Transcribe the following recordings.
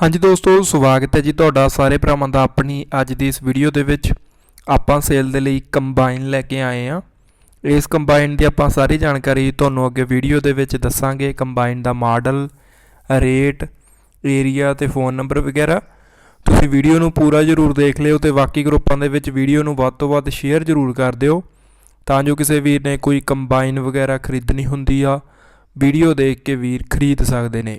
ਹਾਂਜੀ ਦੋਸਤੋ, ਸਵਾਗਤ ਹੈ ਜੀ ਤੁਹਾਡਾ ਸਾਰੇ ਭਰਾਵਾਂ ਦਾ ਆਪਣੀ ਅੱਜ ਦੀ ਇਸ ਵੀਡੀਓ ਦੇ ਵਿੱਚ। ਆਪਾਂ ਸੇਲ ਦੇ ਲਈ ਕੰਬਾਈਨ ਲੈ ਕੇ ਆਏ ਆ ਇਸ ਕੰਬਾਈਨ ਦੀ ਆਪਾਂ ਸਾਰੀ ਜਾਣਕਾਰੀ ਤੁਹਾਨੂੰ ਅੱਗੇ ਵੀਡੀਓ ਦੇ ਵਿੱਚ ਦੱਸਾਂਗੇ। ਕੰਬਾਈਨ ਦਾ ਮਾਡਲ ਰੇਟ ਏਰੀਆ ਤੇ ਫੋਨ ਨੰਬਰ ਵਗੈਰਾ। ਤੁਸੀਂ ਵੀਡੀਓ ਨੂੰ ਪੂਰਾ ਜ਼ਰੂਰ ਦੇਖ ਲਿਓ ਤੇ ਬਾਕੀ ਗਰੁੱਪਾਂ ਦੇ ਵਿੱਚ ਵੀਡੀਓ ਨੂੰ ਵੱਧ ਤੋਂ ਵੱਧ ਸ਼ੇਅਰ ਜ਼ਰੂਰ ਕਰ ਦਿਓ। ਤਾਂ ਜੋ ਕਿਸੇ ਵੀਰ ਨੇ ਕੋਈ ਕੰਬਾਈਨ ਵਗੈਰਾ ਖਰੀਦਣੀ ਹੁੰਦੀ ਆ ਵੀਡੀਓ ਦੇਖ ਕੇ ਵੀਰ ਖਰੀਦ ਸਕਦੇ ਨੇ।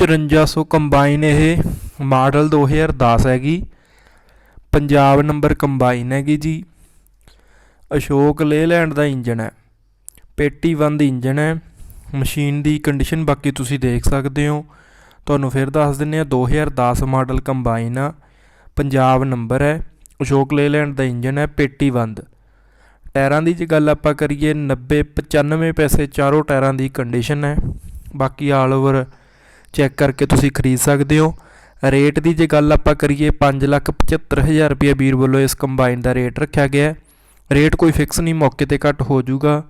5400 ਕੰਬਾਈਨ ਇਹ ਮਾਡਲ 2010 ਹੈਗੀ। ਪੰਜਾਬ ਨੰਬਰ ਕੰਬਾਈਨ ਹੈਗੀ ਜੀ। ਅਸ਼ੋਕ ਲੇਲੈਂਡ ਦਾ ਇੰਜਨ ਹੈ। ਪੇਟੀ ਬੰਦ ਇੰਜਨ ਹੈ। ਮਸ਼ੀਨ ਦੀ ਕੰਡੀਸ਼ਨ ਬਾਕੀ ਤੁਸੀਂ ਦੇਖ ਸਕਦੇ ਹੋ। ਤੁਹਾਨੂੰ ਫਿਰ ਦੱਸ ਦਿੰਨੇ ਆ 2010 ਮਾਡਲ ਕੰਬਾਈਨ ਆ। ਪੰਜਾਬ ਨੰਬਰ ਹੈ। ਅਸ਼ੋਕ ਲੇਲੈਂਡ ਦਾ ਇੰਜਨ ਹੈ, ਪੇਟੀ ਬੰਦ। ਟਾਇਰਾਂ ਦੀ ਜੇ ਗੱਲ ਆਪਾਂ ਕਰੀਏ 90 95 ਪੈਸੇ ਚਾਰੋਂ ਟਾਇਰਾਂ ਦੀ ਕੰਡੀਸ਼ਨ ਹੈ। ਬਾਕੀ ਆਲ ਓਵਰ ਚੈੱਕ ਕਰਕੇ ਤੁਸੀਂ ਖਰੀਦ ਸਕਦੇ ਹੋ। ਰੇਟ ਦੀ ਜੇ ਗੱਲ ਆਪਾਂ ਕਰੀਏ 575000 ਰੁਪਏ ਵੀਰ ਵੱਲੋਂ ਇਸ ਕੰਬਾਈਨ ਦਾ ਰੇਟ ਰੱਖਿਆ ਗਿਆ ਹੈ। ਰੇਟ ਕੋਈ ਫਿਕਸ ਨਹੀਂ, ਮੌਕੇ ਤੇ ਘੱਟ ਹੋ ਜਾਊਗਾ।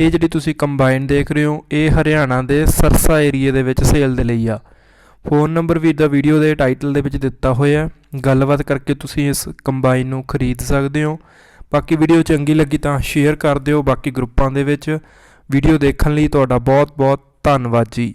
ਇਹ ਜਿਹੜੀ ਤੁਸੀਂ ਕੰਬਾਈਨ ਦੇਖ ਰਹੇ ਹੋ, ਇਹ ਹਰਿਆਣਾ ਦੇ ਸਰਸਾ ਏਰੀਏ ਦੇ ਵਿੱਚ ਸੇਲ ਦੇ ਲਈ ਆ। ਫੋਨ ਨੰਬਰ ਵੀ ਦਾ ਵੀਡੀਓ ਦੇ ਟਾਈਟਲ ਦੇ ਵਿੱਚ ਦਿੱਤਾ ਹੋਇਆ ਗੱਲਬਾਤ ਕਰਕੇ ਤੁਸੀਂ ਇਸ ਕੰਬਾਈਨ ਨੂੰ ਖਰੀਦ ਸਕਦੇ ਹੋ। ਬਾਕੀ ਵੀਡੀਓ ਚੰਗੀ ਲੱਗੀ ਤਾਂ ਸ਼ੇਅਰ ਕਰ ਦਿਓ ਬਾਕੀ ਗਰੁੱਪਾਂ ਦੇ ਵਿੱਚ। ਵੀਡੀਓ ਦੇਖਣ ਲਈ ਤੁਹਾਡਾ ਬਹੁਤ ਬਹੁਤ ਧੰਨਵਾਦ ਜੀ।